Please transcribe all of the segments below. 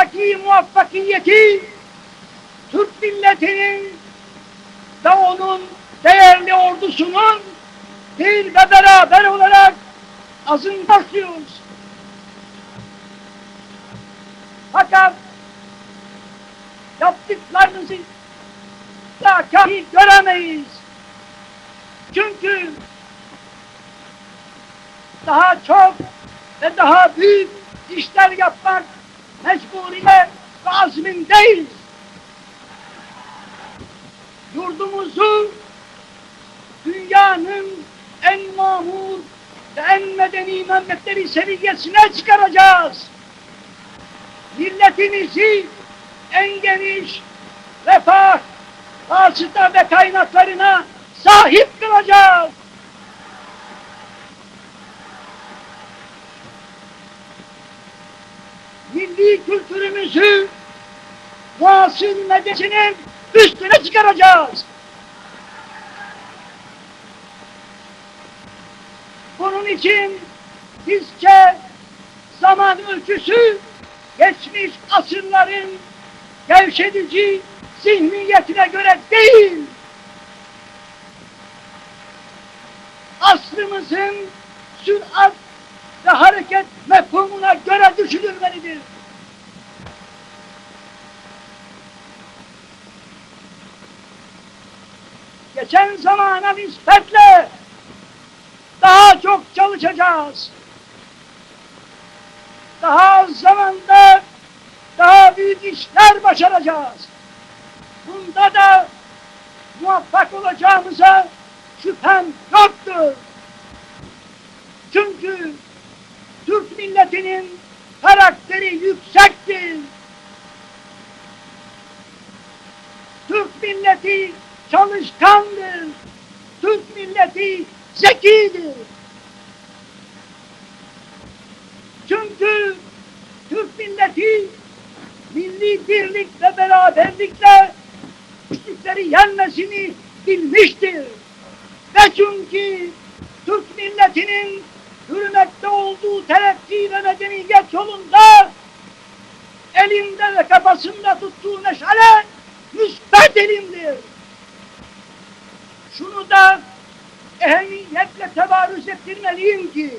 Bundaki muvaffakiyeti Türk milletinin ve onun değerli ordusunun bir ve beraber olarak azın başlıyoruz. Fakat yaptıklarınızı da kahi göremeyiz. Çünkü daha çok ve daha büyük işler yapmak mecburiyet ve azmindeyiz. Yurdumuzu dünyanın en mamur ve en medeni memleketleri seviyesine çıkaracağız. Milletimizi en geniş refah, vasıta ve kaynaklarına sahip kılacağız. Milli kültürümüzü muasır medeniyetinin üstüne çıkaracağız. Bunun için bizce zaman ölçüsü geçmiş asırların gevşedici zihniyetine göre değil, asrımızın sürat ve hareket mefhumuna göre düşünülmelidir. Geçen zamana nispetle daha çok çalışacağız. Daha az zamanda daha büyük işler başaracağız. Bunda da muvaffak olacağımıza şüphem yoktur. Çünkü milletinin karakteri yüksektir. Türk milleti çalışkandır. Türk milleti zekidir. Çünkü Türk milleti milli birlik ve beraberlikle güçlükleri yenmesini bilmiştir. Ve çünkü Türk milletinin yürümekte olduğu terakki ve medeniyet yolunda elinde ve kafasında tuttuğu meşale müsbet elimdir. Şunu da ehemmiyetle tebarüz ettirmeliyim ki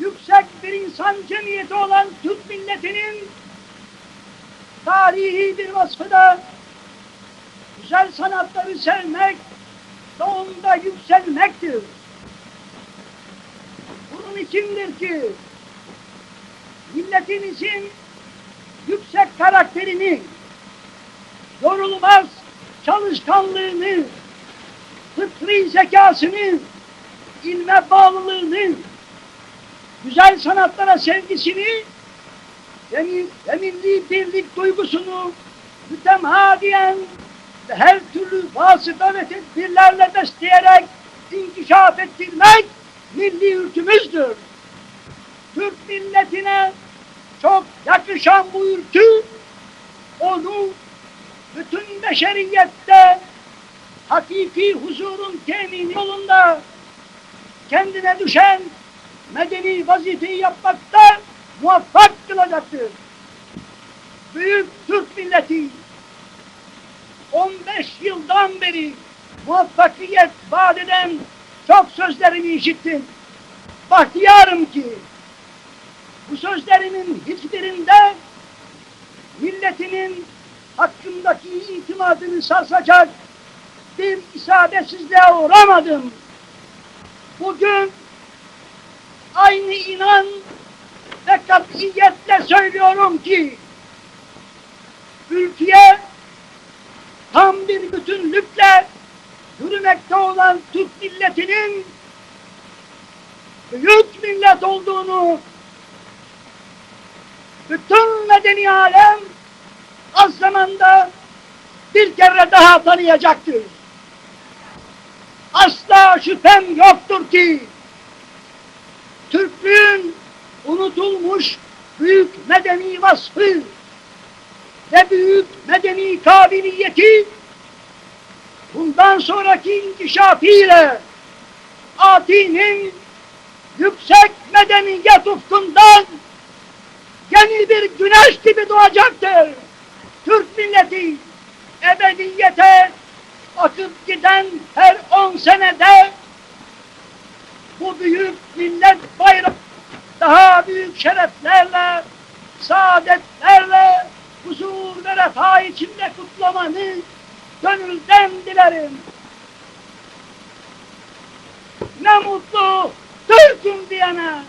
yüksek bir insan cemiyeti olan Türk milletinin tarihi bir vasfı da güzel sanatları sevmek onda yükselmektir. Bunun içindir ki milletimizin yüksek karakterini, yorulmaz çalışkanlığını, fıtri zekasını, ilme bağlılığını, güzel sanatlara sevgisini ve, mi- ve milli birlik duygusunu mütemadiyen ve her türlü vasıta ve tedbirlerle besleyerek inkişaf ettirmek milli ürkümüzdür. Türk milletine çok yakışan bu ürkü onu bütün beşeriyette hakiki huzurun temini yolunda kendine düşen medeni vazifeyi yapmakta muvaffak kılacaktır. Büyük Türk milleti 15 yıldan beri muvaffakiyet vaat eden çok sözlerimi işittim. Bahtiyarım ki bu sözlerimin hiçbirinde milletinin hakkındaki itimadını sarsacak bir isabetsizliğe uğramadım. Bugün aynı inan ve katiyetle söylüyorum ki ülkeye tam bir bütünlükle yürümekte olan Türk milletinin büyük millet olduğunu bütün medeni alem az zamanda bir kere daha tanıyacaktır. Asla şüphem yoktur ki Türklüğün unutulmuş büyük medeni vasfı ve büyük medeni kabiliyeti bundan sonraki inkişafıyla Ati'nin yüksek medeniyet ufkundan yeni bir güneş gibi doğacaktır. Türk milleti ebediyete akıp giden her on senede bu büyük millet bayrağı daha büyük şereflerle, saadetlerle, huzur ve refah içinde kutlamanı gönülden dilerim. Ne mutlu Türk'üm diyene.